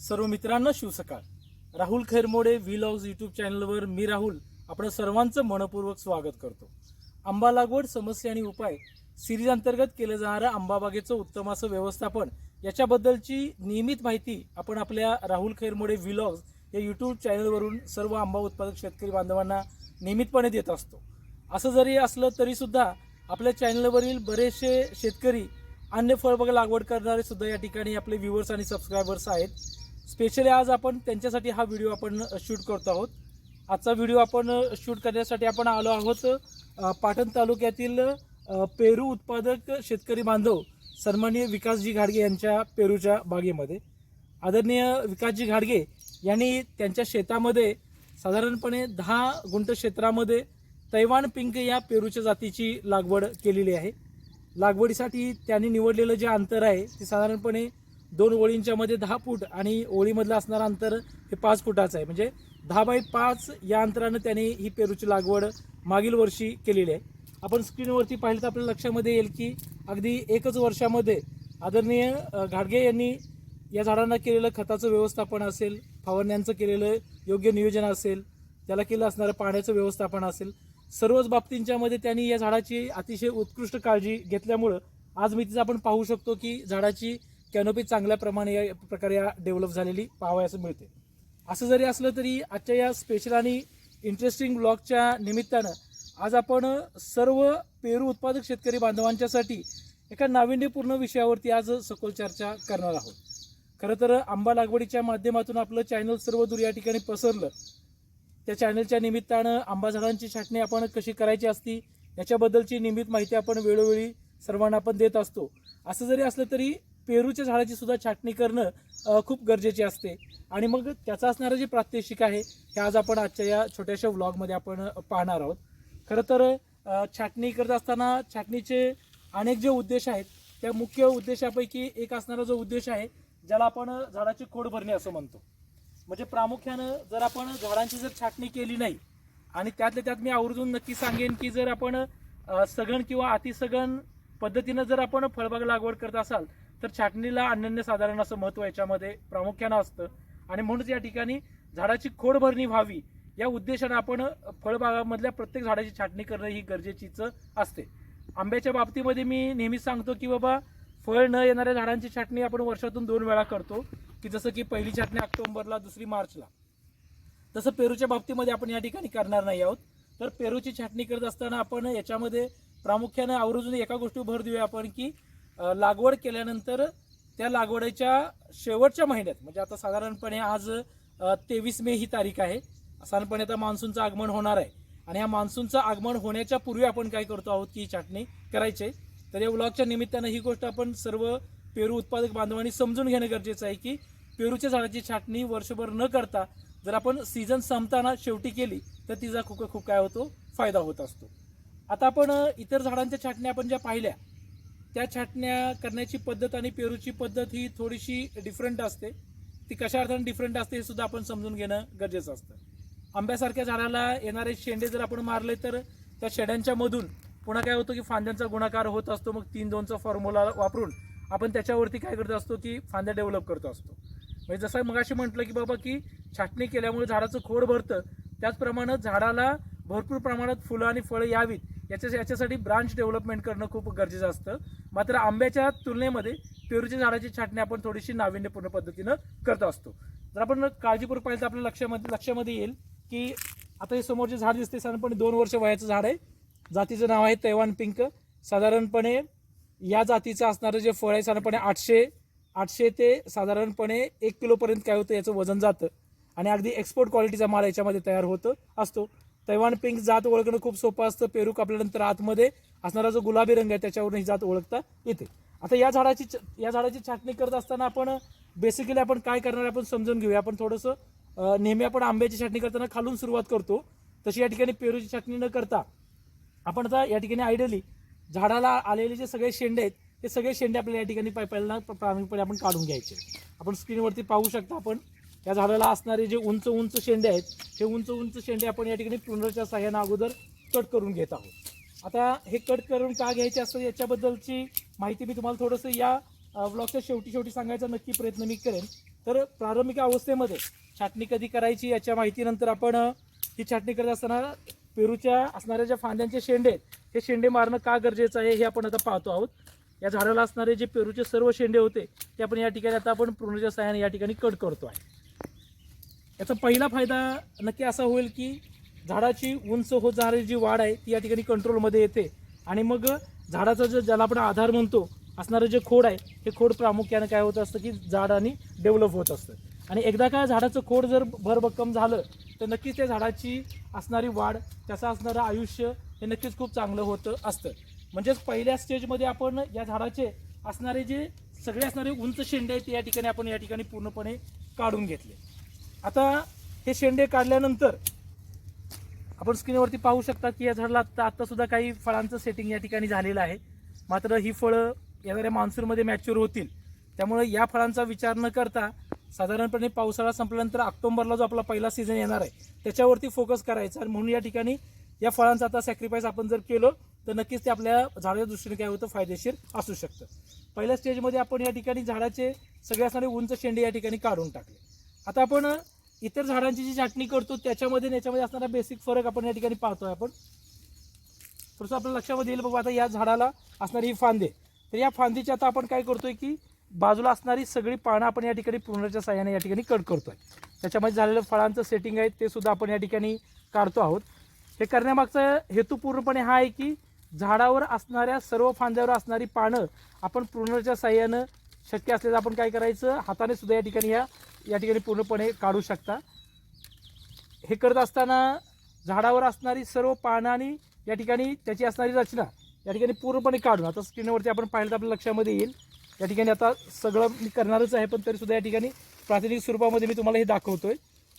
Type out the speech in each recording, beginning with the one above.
सर्व मित्रांना शिवसकाळ राहुल खैरमोडे व्लॉग्स यूट्यूब चॅनलवर मी राहुल आपण सर्वांचं मनपूर्वक स्वागत करतो. आंबा लागवड समस्या आणि उपाय सिरीज अंतर्गत केलं जाणारं आंबा बागेचं उत्तम असं व्यवस्थापन याच्याबद्दलची नियमित माहिती आपण आपल्या राहुल खैरमोडे व्लॉग्स या यूट्यूब चॅनलवरून सर्व आंबा उत्पादक शेतकरी बांधवांना नियमितपणे देत असतो. असं जरी असलं तरीसुद्धा आपल्या चॅनलवरील बरेचसे शेतकरी अन्य फळबाग लागवड करणारे सुद्धा या ठिकाणी आपले व्ह्युअर्स आणि सबस्क्रायबर्स आहेत. स्पेशली आज आपण त्यांच्यासाठी हा व्हिडिओ आपण शूट करतो आहोत. आजचा व्हिडिओ आपण शूट करण्यासाठी आपण आलो आहोत पाटण तालुक्यातील पेरू उत्पादक शेतकरी बांधव सन्माननीय विकासजी घाडगे यांच्या पेरूच्या बागेमध्ये. आदरणीय विकासजी घाडगे यांनी त्यांच्या शेतामध्ये साधारणपणे दहा गुंठ क्षेत्रामध्ये तैवान पिंक या पेरूच्या जातीची लागवड केलेली आहे. लागवडीसाठी त्यांनी निवडलेलं जे अंतर आहे ते साधारणपणे दोन ओळींच्या मध्ये दहा फूट आणि ओळीमधलं असणारं अंतर हे पाच फुटाचं आहे. म्हणजे दहा बाय पाच या अंतरानं त्यांनी ही पेरूची लागवड मागील वर्षी केलेली आहे. आपण स्क्रीनवरती पाहिलं तर आपल्या लक्षामध्ये येईल की अगदी एकच वर्षामध्ये आदरणीय घाडगे यांनी या झाडांना केलेलं खताचं व्यवस्थापन असेल फवारण्यांचं केलेलं योग्य नियोजन असेल त्याला केलं असणारं पाण्याचं व्यवस्थापन असेल सर्वच बाबतींच्यामध्ये त्यांनी या झाडाची अतिशय उत्कृष्ट काळजी घेतल्यामुळं आज मी तिथं आपण पाहू शकतो की झाडाची कॅनोपी चांगल्या प्रमाणे या प्रकारे या डेव्हलप झालेली पाहावयास मिळते असं जरी असलं तरी आजच्या या स्पेशल आणि इंटरेस्टिंग ब्लॉगच्या निमित्तानं आज आपण सर्व पेरू उत्पादक शेतकरी बांधवांच्यासाठी एका नाविन्यपूर्ण विषयावरती आज सखोल चर्चा करणार आहोत. खरं तर आंबा लागवडीच्या माध्यमातून आपलं चॅनल सर्व दूर या ठिकाणी पसरलं. त्या चॅनलच्या निमित्तानं आंबा झाडांची छाटणी आपण कशी करायची असती याच्याबद्दलची नियमित माहिती आपण वेळोवेळी सर्वांना आपण देत असतो. असं जरी असलं तरी पेरूच्या झाडाची सुद्धा छाटणी करणं खूप गरजेचे असते. आणि मग त्याचं असणारं जे प्रात्यक्षिक आहे हे आज आपण आजच्या या छोट्याशा व्लॉगमध्ये आपण पाहणार आहोत. खरं तर छाटणी करत असताना छाटणीचे अनेक जे उद्देश आहेत त्या मुख्य उद्देशापैकी एक असणारा जो उद्देश आहे ज्याला आपण झाडाची खोड भरणे असं म्हणतो. म्हणजे प्रामुख्यानं जर आपण झाडांची जर छाटणी केली नाही आणि त्यातल्या त्यात मी आवर्जून नक्की सांगेन की जर आपण सघन किंवा अतिसघन पद्धतीनं जर आपण फळबाग लागवड करत असाल तर छाटणीला अनन्यसाधारण असं महत्त्व याच्यामध्ये प्रामुख्यानं असतं. आणि म्हणूनच या ठिकाणी झाडाची खोड भरणी व्हावी या उद्देशानं आपण फळबागामधल्या प्रत्येक झाडाची छाटणी करणं ही गरजेचीच असते. आंब्याच्या बाबतीमध्ये मी नेहमीच सांगतो की बाबा फळ न येणाऱ्या झाडांची छाटणी आपण वर्षातून दोन वेळा करतो की जसं की पहिली छाटणी ऑक्टोबरला दुसरी मार्चला. तसं पेरूच्या बाबतीमध्ये आपण या ठिकाणी करणार नाही आहोत. तर पेरूची छाटणी करत असताना आपण याच्यामध्ये प्रामुख्यानं आवर्जून एका गोष्टी भर देऊया आपण की लागवड केल्यानंतर त्या लागवडीच्या शेवटच्या महिन्यात म्हणजे आता साधारणपणे आज तेवीस मे ही तारीख आहे साधारणपणे आता मान्सूनचं आगमन होणार आहे. आणि ह्या मान्सूनचं आगमन होण्याच्या पूर्वी आपण काय करतो आहोत की ही छाटणी करायची आहे. तर या व्लॉगच्या निमित्तानं ही गोष्ट आपण सर्व पेरू उत्पादक बांधवांनी समजून घेणं गरजेचं आहे की पेरूच्या झाडाची छाटणी वर्षभर न करता जर आपण सीझन संपताना शेवटी केली तर तिचा खूप खूप काय होतो? फायदा होत असतो. आता आपण इतर झाडांच्या छाटण्या आपण ज्या पाहिल्या त्या छाटण्या करण्याची पद्धत आणि पेरूची पद्धत ही थोडीशी डिफरंट असते. ती कशा अर्थाने डिफरंट असते हे सुद्धा आपण समजून घेणं गरजेचं असतं. आंब्यासारख्या झाडाला येणारे शेंडे जर आपण मारले तर त्या शेड्यांच्या मधून पुन्हा काय होतं की फांद्यांचा गुणाकार होत असतो. मग तीन दोनचा फॉर्म्युला वापरून आपण त्याच्यावरती काय करत असतो की फांद्या डेव्हलप करत असतो. म्हणजे जसं मगाशी म्हटलं की बाबा की छाटणी केल्यामुळे झाडाचं खोड भरतं. त्याचप्रमाणे झाडाला भरपूर प्रमाणात फुलं आणि फळं यावीत. याच्या याच्यासाठी ब्रांच डेव्हलपमेंट करणं खूप गरजेचं असतं. मात्र आंब्याच्या तुलनेमध्ये पेरूच्या झाडाची छाटणी आपण थोडीशी नाविन्यपूर्ण पद्धतीनं करत असतो. जर आपण काळजीपूर्वक पाहिलं तर आपल्या लक्षामध्ये लक्षामध्ये येईल की आता हे समोरचे झाड दिसते साधारणपणे दोन वर्ष वयाचं झाड आहे. जातीचं नाव आहे तैवान पिंक. साधारणपणे या जातीचं असणारं जे फळ आहे साधारणपणे आठशे आठशे ते साधारणपणे एक किलोपर्यंत काय होतं याचं वजन जातं. आणि अगदी एक्सपोर्ट क्वालिटीचा माल याच्यामध्ये तयार होतं असतो. तैवान पिंक जात ओळखणं खूप सोपं असतं. पेरू कापल्यानंतर आतमध्ये असणारा जो गुलाबी रंग आहे त्याच्यावरून ही जात ओळखता येते. आता या झाडाची च- या झाडाची छाटणी करत असताना आपण बेसिकली आपण काय करणार आपण समजून घेऊया. आपण थोडंसं नेहमी आपण आंब्याची छाटणी करताना खालून सुरुवात करतो. तशी या ठिकाणी पेरूची छाटणी न करता आपण आता या ठिकाणी आयडियली झाडाला आलेले जे सगळे शेंडे आहेत ते सगळे शेंडे आपल्याला या ठिकाणी पाय- पहिल्यांदा आपण काढून घ्यायचे. आपण स्क्रीनवरती पाहू शकता आपण. या झाडाला असणारे जे उंच उंच शेंडे आहेत हे उंच उंच शेंडे आपण या ठिकाणी प्रुनरच्या सहाय्यानं अगोदर कट करून घेत आहोत. आता हे कट करून का घ्यायचे असतं याच्याबद्दलची माहिती मी तुम्हाला थोडंसं या ब्लॉगच्या शेवटी शेवटी सांगायचा नक्की प्रयत्न मी करेन. तर प्रारंभिक अवस्थेमध्ये छाटणी कधी करायची याच्या माहितीनंतर आपण ही छाटणी करत असताना पेरूच्या असणाऱ्या ज्या फांद्यांचे शेंडे आहेत हे शेंडे मारणं का गरजेचं आहे हे आपण आता पाहतो आहोत. या झाडाला असणारे जे पेरूचे सर्व शेंडे होते ते आपण या ठिकाणी आता आपण प्रोनच्या सहाय्याने या ठिकाणी कट करतो आहे. याचा पहिला फायदा नक्की असा होईल की झाडाची उंच होत जाणारी जी वाढ आहे ती या ठिकाणी कंट्रोलमध्ये येते. आणि मग झाडाचं जो ज्याला आपण आधार म्हणतो असणारं जे खोड आहे हे खोड प्रामुख्याने काय होत असतं की झाड आणि डेव्हलप होत असतं. आणि एकदा का झाडाचं खोड जर भरभक्कम झालं तर नक्कीच त्या झाडाची असणारी वाढ त्याचं असणारं आयुष्य हे नक्कीच खूप चांगलं होतं असतं. म्हणजेच पहिल्या स्टेजमध्ये आपण या झाडाचे असणारे जे सगळे असणारे उंच शेंडे आहेत ते या ठिकाणी आपण या ठिकाणी पूर्णपणे काढून घेतले. आता हे शेंडे काढल्यानंतर आपण स्क्रीनवरती पाहू शकता की या झाडाला आत्ता आत्तासुद्धा काही फळांचं सेटिंग या ठिकाणी झालेलं आहे. मात्र ही फळं येणाऱ्या मान्सूनमध्ये मॅच्युअर होतील. त्यामुळे या फळांचा विचार न करता साधारणपणे पावसाळा संपल्यानंतर ऑक्टोबरला जो आपला पहिला सीझन येणार आहे त्याच्यावरती फोकस करायचा. आणि म्हणून या ठिकाणी या फळांचा आता सॅक्रिफाईस आपण जर केलं तर नक्कीच ते आपल्या झाडाच्या दृष्टीने काय होतं फायदेशीर असू शकतं. पहिल्या स्टेजमध्ये आपण या ठिकाणी झाडाचे सगळे असणारे उंच शेंडे या ठिकाणी काढून टाकले. आता आपण इतर झाडांची जी छाटणी करतो त्याच्यामध्ये याच्यामध्ये असणारा बेसिक फरक आपण या ठिकाणी पाहतोय आपण. थोडंसं आपल्या लक्षामध्ये येईल बाबा आता या झाडाला असणारी ही फांदे. तर या फांदीची आता आपण काय करतोय की बाजूला असणारी सगळी पानं आपण या ठिकाणी पूर्णच्या साह्याने या ठिकाणी कट करतोय. त्याच्यामध्ये झालेलं फळांचं सेटिंग आहे ते सुद्धा आपण या ठिकाणी काढतो आहोत. हे करण्यामागचा हेतू पूर्णपणे हा आहे की झाडावर असणाऱ्या सर्व फांद्यावर असणारी पानं आपण पूर्णच्या साह्यानं शक्य असल्यास आपण काय करायचं? हाताने सुद्धा या ठिकाणी ह्या या ठिकाणी पूर्णपणे काढू शकता. हे करत असताना झाडावर असणारी सर्व पानं आणि या ठिकाणी त्याची असणारी रचना या ठिकाणी पूर्णपणे काढून आता स्क्रीनवरती आपण पाहिलं तर आपल्या लक्षामध्ये येईल. या ठिकाणी आता सगळं मी करणारच आहे पण तरीसुद्धा या ठिकाणी प्रातिनिधिक स्वरूपामध्ये मी तुम्हाला हे दाखवतोय.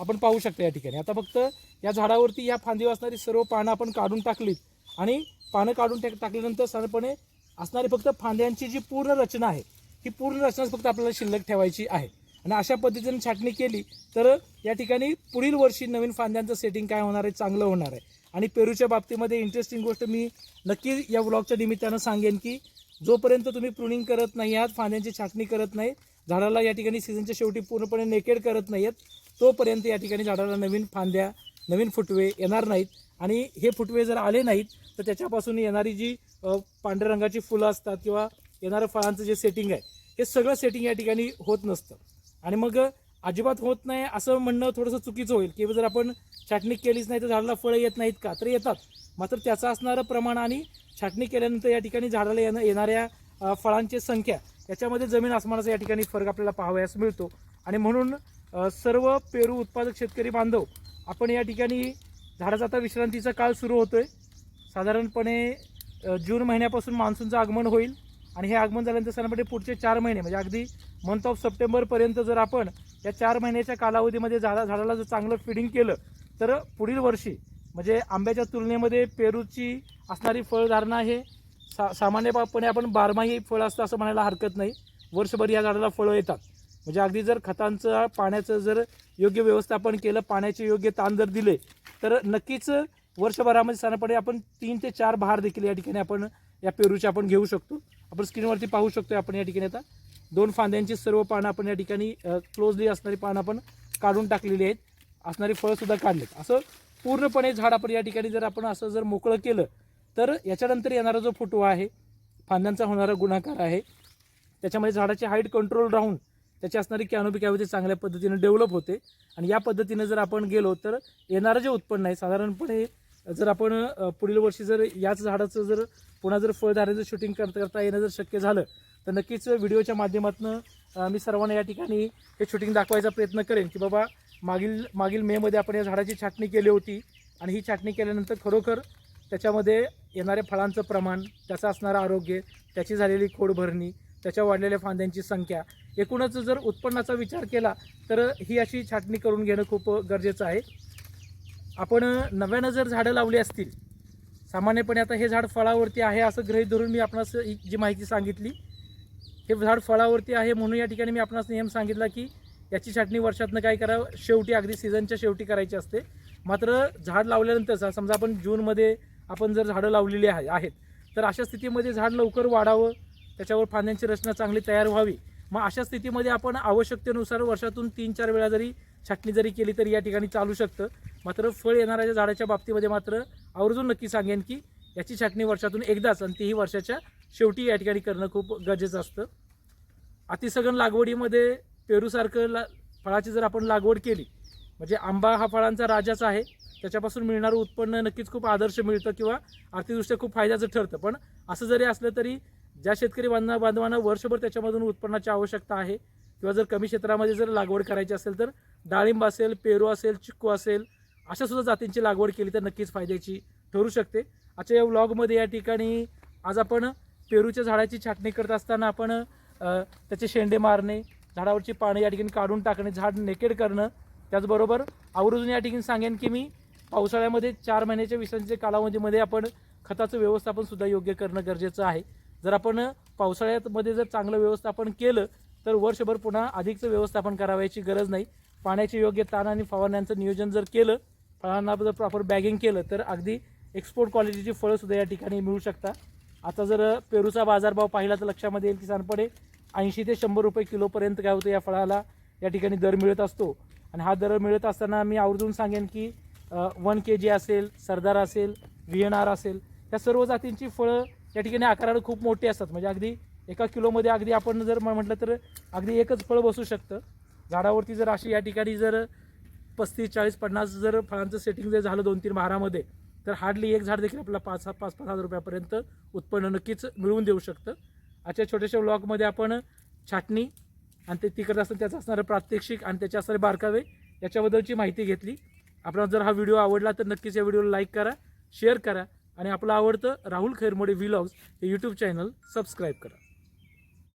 आपण पाहू शकता या ठिकाणी. आता फक्त या झाडावरती या फांदीवर असणारी सर्व पानं आपण काढून टाकलीत आणि पानं काढून टाक टाकल्यानंतर साधारणपणे असणारी फक्त फांद्यांची जी पूर्ण रचना आहे ही पूर्ण रचनाच फक्त आपल्याला शिल्लक ठेवायची आहे. आणि अशा पद्धतीने छाटणी केली तर या ठिकाणी पुढील वर्षी नवीन फांद्यांचं सेटिंग काय होणार आहे चांगलं होणार आहे. आणि पेरूच्या बाबतीमध्ये इंटरेस्टिंग गोष्ट मी नक्की या व्लॉगच्या निमित्तानं सांगेन की जोपर्यंत तुम्ही प्रुनिंग करत नाही आहात फांद्यांची छाटणी करत नाही झाडाला या ठिकाणी सीझनच्या शेवटी पूर्णपणे नेकेड करत नाही आहेत तोपर्यंत या ठिकाणी झाडाला नवीन फांद्या नवीन फुटवे येणार नाहीत. आणि हे फुटवे जर आले नाहीत तर त्याच्यापासून येणारी जी पांढऱ्या रंगाची फुलं असतात किंवा येणारं फळांचं जे सेटिंग आहे हे सगळं सेटिंग या ठिकाणी होत नसतं. आणि मग अजिबात होत नाही असं म्हणणं थोडंसं चुकीचं होईल. की जर आपण छाटणी केलीच नाही तर झाडाला फळं येत नाहीत का? तर येतात. मात्र त्याचं असणारं प्रमाण आणि छाटणी केल्यानंतर या ठिकाणी झाडाला येणं येणाऱ्या फळांची संख्या याच्यामध्ये जमीन आसमानाचा या ठिकाणी फरक आपल्याला पाहावयास मिळतो. आणि म्हणून सर्व पेरू उत्पादक शेतकरी बांधव आपण या ठिकाणी झाडाचा आता विश्रांतीचा काळ सुरू होतो आहे साधारणपणे जून महिन्यापासून मान्सूनचं आगमन होईल. आणि हे आगमन झाल्यानंतर साधारणपणे पुढचे चार महिने म्हणजे अगदी मंथ ऑफ सप्टेंबरपर्यंत जर आपण या चार महिन्याच्या कालावधीमध्ये झाडा झाडाला जर चांगलं फिडिंग केलं तर पुढील वर्षी म्हणजे आंब्याच्या तुलनेमध्ये पेरूची असणारी फळधारणा हे सा सामान्यपणे आपण बारमाही फळ असतं असं म्हणायला हरकत नाही. वर्षभर या झाडाला फळं येतात. म्हणजे अगदी जर खतांचं पाण्याचं जर योग्य व्यवस्थापन केलं पाण्याचे योग्य ताण जर दिले तर नक्कीच वर्षभरामध्ये साधारणपणे आपण तीन ते चार बहार देखील या ठिकाणी आपण या पेरूच्या आपण घेऊ शकतो. आपण स्क्रीनवरती पाहू शकतो आपण या ठिकाणी आता. दोन फांद्यांची सर्व पानं आपण या ठिकाणी क्लोजली असणारी पानं आपण काढून टाकलेली आहेत. असणारी फळंसुद्धा काढलेत. असं पूर्णपणे झाड आपण या ठिकाणी जर आपण असं जर मोकळं केलं तर याच्यानंतर येणारा जो फोटो आहे फांद्यांचा होणारा गुणाकार आहे. त्याच्यामध्ये झाडाची हाईट कंट्रोल राहून त्याची असणारी कॅनोपी कॅव्हिटी चांगल्या पद्धतीने डेव्हलप होते. आणि या पद्धतीने जर आपण गेलो तर येणारं जे उत्पन्न आहे साधारणपणे जर आपण पुढील वर्षी जर याच झाडाचं जर पुन्हा जर फळधाऱ्याचं शूटिंग करता करता येणं जर शक्य झालं तर नक्कीच व्हिडिओच्या माध्यमातून मी सर्वांना या ठिकाणी हे शूटिंग दाखवायचा प्रयत्न करेन की बाबा मागील मागील मेमध्ये आपण या झाडाची छाटणी केली होती आणि ही छाटणी केल्यानंतर खरोखर त्याच्यामध्ये येणाऱ्या फळांचं प्रमाण त्याचं असणारं आरोग्य त्याची झालेली खोड भरणी त्याच्या वाढलेल्या फांद्यांची संख्या एकूणच जर उत्पन्नाचा विचार केला तर ही अशी छाटणी करून घेणं खूप गरजेचं आहे. आपण नव्यानं जर झाडं लावली असतील सामान्यपणे आता हे झाड फळावरती आहे असं गृहीत धरून मी आपणास ही जी माहिती सांगितली हे झाड फळावरती आहे म्हणून या ठिकाणी मी आपणास नियम सांगितला की याची छाटणी वर्षातनं काय करावं शेवटी अगदी सीझनच्या शेवटी करायची असते. मात्र झाड लावल्यानंतर समजा आपण जूनमध्ये आपण जर झाडं लावलेली आहे आहेत तर अशा स्थितीमध्ये झाड लवकर वाढावं त्याच्यावर फांद्यांची रचना चांगली तयार व्हावी. मग अशा स्थितीमध्ये आपण आवश्यकतेनुसार वर्षातून तीन चार वेळा जरी छाटणी जरी केली तरी या ठिकाणी चालू शकतं. मात्र फळ येणाऱ्या झाडाच्या बाबतीमध्ये मात्र आवर्जून नक्की सांगेन की याची छाटणी वर्षातून एकदाच आणि तीही वर्षाच्या शेवटी या ठिकाणी करणं खूप गरजेचं असतं. अतिसघन लागवडीमध्ये पेरूसारखं ला फळाची जर आपण लागवड केली म्हणजे आंबा हा फळांचा राजाच आहे त्याच्यापासून मिळणारं उत्पन्न नक्कीच खूप आदर्श मिळतं किंवा आर्थिकदृष्ट्या खूप फायद्याचं ठरतं. पण असं जरी असलं तरी ज्या शेतकरी बांधवा बांधवांना वर्षभर त्याच्यामधून उत्पन्नाची आवश्यकता आहे किंवा जर कमी क्षेत्रामध्ये जर लागवड करायची असेल तर डाळिंब असेल पेरू असेल चिक्कू असेल अशा सुद्धा जातींची लागवड केली तर नक्कीच फायद्याची ठरू शकते. आजच्या या व्लॉगमध्ये या ठिकाणी आज आपण पेरूच्या झाडाची छाटणी करत असताना आपण त्याचे शेंडे मारणे झाडावरची पाने या ठिकाणी काढून टाकणे झाड नेकेड करणं त्याचबरोबर आवर्जून या ठिकाणी सांगेन की मी पावसाळ्यामध्ये चार महिन्याच्या विश्रांतीच्या कालावधीमध्ये आपण खताचं व्यवस्थापन सुद्धा योग्य करणं गरजेचं आहे. जर आपण पावसाळ्यामध्ये जर चांगलं व्यवस्थापन केलं तर वर्षभर पुन्हा अधिकचं व्यवस्थापन करावयाची गरज नाही. पाण्याचे योग्य ताण आणि फवारण्यांचं नियोजन जर केलं फळांना जर प्रॉपर बॅगिंग केलं तर अगदी एक्सपोर्ट क्वालिटीची फळं सुद्धा या ठिकाणी मिळू शकतात. आता जर पेरूचा बाजारभाव पाहिला तर लक्षामध्ये येईल की साधारणपणे ऐंशी ते शंभर रुपये किलोपर्यंत काय होतं या फळाला या ठिकाणी दर मिळत असतो. आणि हा दर मिळत असताना मी आवर्जून सांगेन की वन के जी असेल सरदार असेल व्ही एन आर असेल या सर्व जातींची फळं या ठिकाणी आकारानं खूप मोठी असतात. म्हणजे अगदी एका किलोमध्ये अगदी आपण जर म- म्हटलं तर अगदी एकच फळ बसू शकतं. झाडावरती जर अशी या ठिकाणी जर पस्तीस चाळीस पन्नास जर फळांचं सेटिंग जर झालं दोन तीन बहारामध्ये तर हार्डली एक झाड देखील आपल्याला पाच पाच पाच हजार रुपयापर्यंत उत्पन्न नक्कीच मिळवून देऊ शकतं. आजच्या छोट्याशा व्लॉगमध्ये आपण छाटणी आणि ते ती करत असताना त्याचं असणारं प्रात्यक्षिक आणि त्याचे असणारे बारकावे याच्याबद्दलची माहिती घेतली. आपल्याला जर हा व्हिडिओ आवडला तर नक्कीच या व्हिडिओला लाईक करा शेअर करा आणि आपलं आवडतं राहुल खैरमोडे व्हिलॉग्स हे यूट्यूब चॅनल सबस्क्राईब करा.